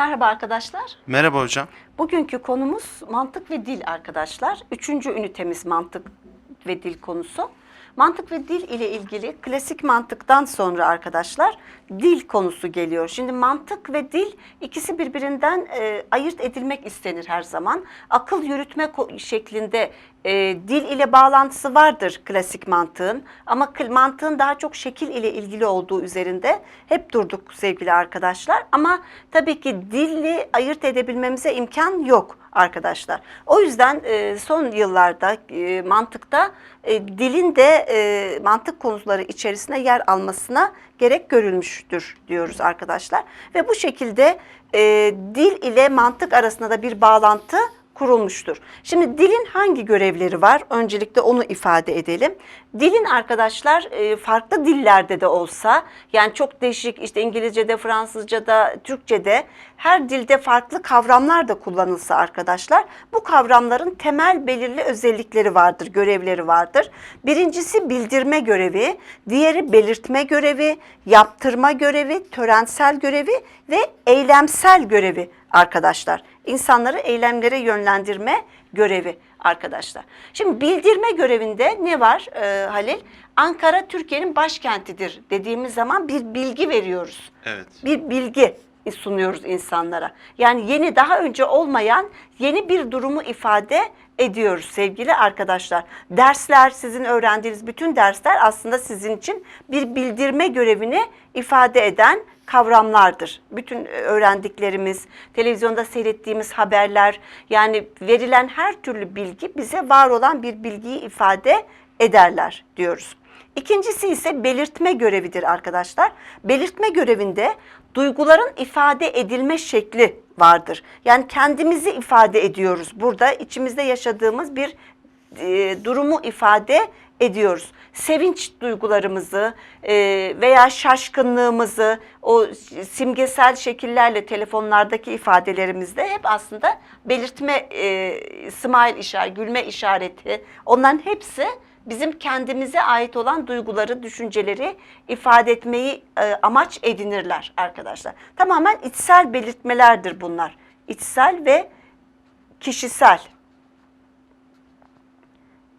Merhaba arkadaşlar. Merhaba hocam. Bugünkü konumuz mantık ve dil arkadaşlar. Üçüncü ünitemiz mantık ve dil konusu. Mantık ve dil ile ilgili klasik mantıktan sonra arkadaşlar dil konusu geliyor. Şimdi mantık ve dil ikisi birbirinden e, ayırt edilmek istenir her zaman. Akıl yürütme şeklinde e, dil ile bağlantısı vardır klasik mantığın. Ama mantığın daha çok şekil ile ilgili olduğu üzerinde hep durduk sevgili arkadaşlar. Ama tabii ki dili ayırt edebilmemize imkan yok arkadaşlar. O yüzden e, son yıllarda e, mantıkta e, dilin de e, mantık konuları içerisine yer almasına gerek görülmüştür diyoruz arkadaşlar. Ve bu şekilde e, dil ile mantık arasında da bir bağlantı kurulmuştur. Şimdi dilin hangi görevleri var? Öncelikle onu ifade edelim. Dilin arkadaşlar e, farklı dillerde de olsa yani çok değişik işte İngilizce'de, Fransızca'da, Türkçe'de her dilde farklı kavramlar da kullanılsa arkadaşlar bu kavramların temel belirli özellikleri vardır, görevleri vardır. Birincisi bildirme görevi, diğeri belirtme görevi, yaptırma görevi, törensel görevi ve eylemsel görevi arkadaşlar. İnsanları eylemlere yönlendirme görevi arkadaşlar. Şimdi bildirme görevinde ne var e, Halil? Ankara Türkiye'nin başkentidir dediğimiz zaman bir bilgi veriyoruz. Evet. Bir bilgi sunuyoruz insanlara. Yani yeni daha önce olmayan yeni bir durumu ifade ediyoruz sevgili arkadaşlar. Dersler sizin öğrendiğiniz bütün dersler aslında sizin için bir bildirme görevini ifade eden kavramlardır. Bütün öğrendiklerimiz, televizyonda seyrettiğimiz haberler yani verilen her türlü bilgi bize var olan bir bilgiyi ifade ederler diyoruz. İkincisi ise belirtme görevidir arkadaşlar. Belirtme görevinde duyguların ifade edilme şekli vardır. Yani kendimizi ifade ediyoruz. Burada içimizde yaşadığımız bir e, durumu ifade ediyoruz. Sevinç duygularımızı e, veya şaşkınlığımızı o simgesel şekillerle telefonlardaki ifadelerimizde hep aslında belirtme, e, smile işareti, gülme işareti onların hepsi bizim kendimize ait olan duyguları, düşünceleri ifade etmeyi e, amaç edinirler arkadaşlar. Tamamen içsel belirtmelerdir bunlar. İçsel ve kişisel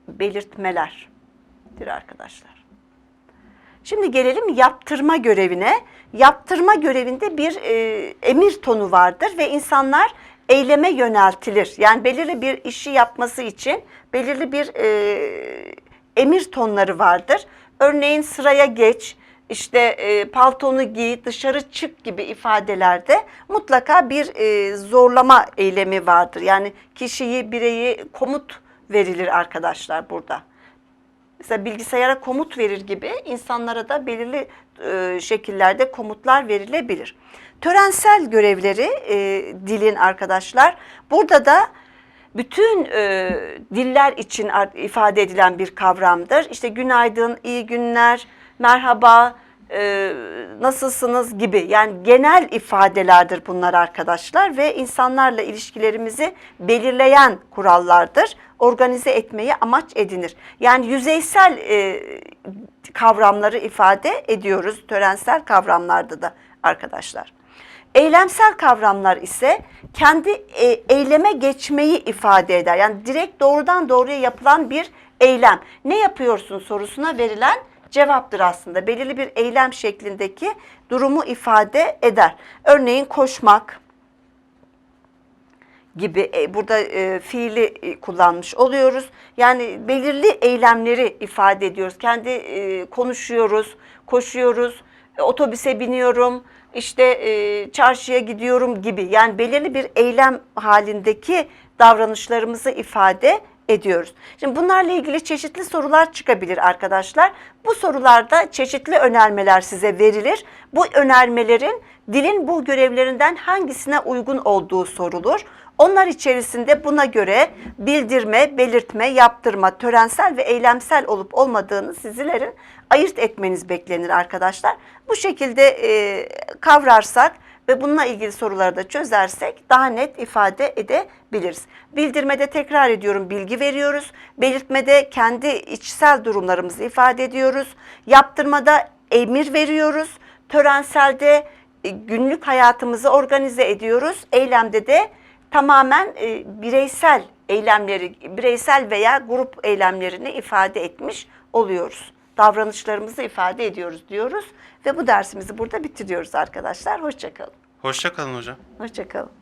belirtmelerdir arkadaşlar. Şimdi gelelim yaptırma görevine. Yaptırma görevinde bir e, emir tonu vardır ve insanlar eyleme yöneltilir. Yani belirli bir işi yapması için belirli bir e, emir tonları vardır. Örneğin sıraya geç, işte e, paltonu giy, dışarı çık gibi ifadelerde mutlaka bir e, zorlama eylemi vardır. Yani kişiyi, bireyi komut verilir arkadaşlar burada. Mesela bilgisayara komut verir gibi insanlara da belirli e, şekillerde komutlar verilebilir. Törensel görevleri e, dilin arkadaşlar. Burada da bütün e, diller için ifade edilen bir kavramdır. İşte günaydın, iyi günler, merhaba, e, nasılsınız gibi yani genel ifadelerdir bunlar arkadaşlar ve insanlarla ilişkilerimizi belirleyen kurallardır. Organize etmeyi amaç edinir. Yani yüzeysel e, kavramları ifade ediyoruz törensel kavramlarda da arkadaşlar. Eylemsel kavramlar ise kendi e, eyleme geçmeyi ifade eder. Yani direkt doğrudan doğruya yapılan bir eylem. Ne yapıyorsun sorusuna verilen cevaptır aslında. Belirli bir eylem şeklindeki durumu ifade eder. Örneğin koşmak gibi e, burada e, fiili e, kullanmış oluyoruz. Yani belirli eylemleri ifade ediyoruz. Kendi e, konuşuyoruz, koşuyoruz, otobüse biniyorum, işte e, çarşıya gidiyorum gibi. Yani belirli bir eylem halindeki davranışlarımızı ifade ediyoruz. Şimdi bunlarla ilgili çeşitli sorular çıkabilir arkadaşlar. Bu sorularda çeşitli önermeler size verilir. Bu önermelerin dilin bu görevlerinden hangisine uygun olduğu sorulur. Onlar içerisinde buna göre bildirme, belirtme, yaptırma, törensel ve eylemsel olup olmadığını sizlerin ayırt etmeniz beklenir arkadaşlar. Bu şekilde e, kavrarsak ve bununla ilgili soruları da çözersek daha net ifade edebiliriz. Bildirmede tekrar ediyorum bilgi veriyoruz. Belirtmede kendi içsel durumlarımızı ifade ediyoruz. Yaptırmada emir veriyoruz. Törenselde e, günlük hayatımızı organize ediyoruz. Eylemde de tamamen e, bireysel eylemleri, bireysel veya grup eylemlerini ifade etmiş oluyoruz. Davranışlarımızı ifade ediyoruz diyoruz ve bu dersimizi burada bitiriyoruz arkadaşlar. Hoşçakalın. Hoşça kalın hocam. Hoşçakalın.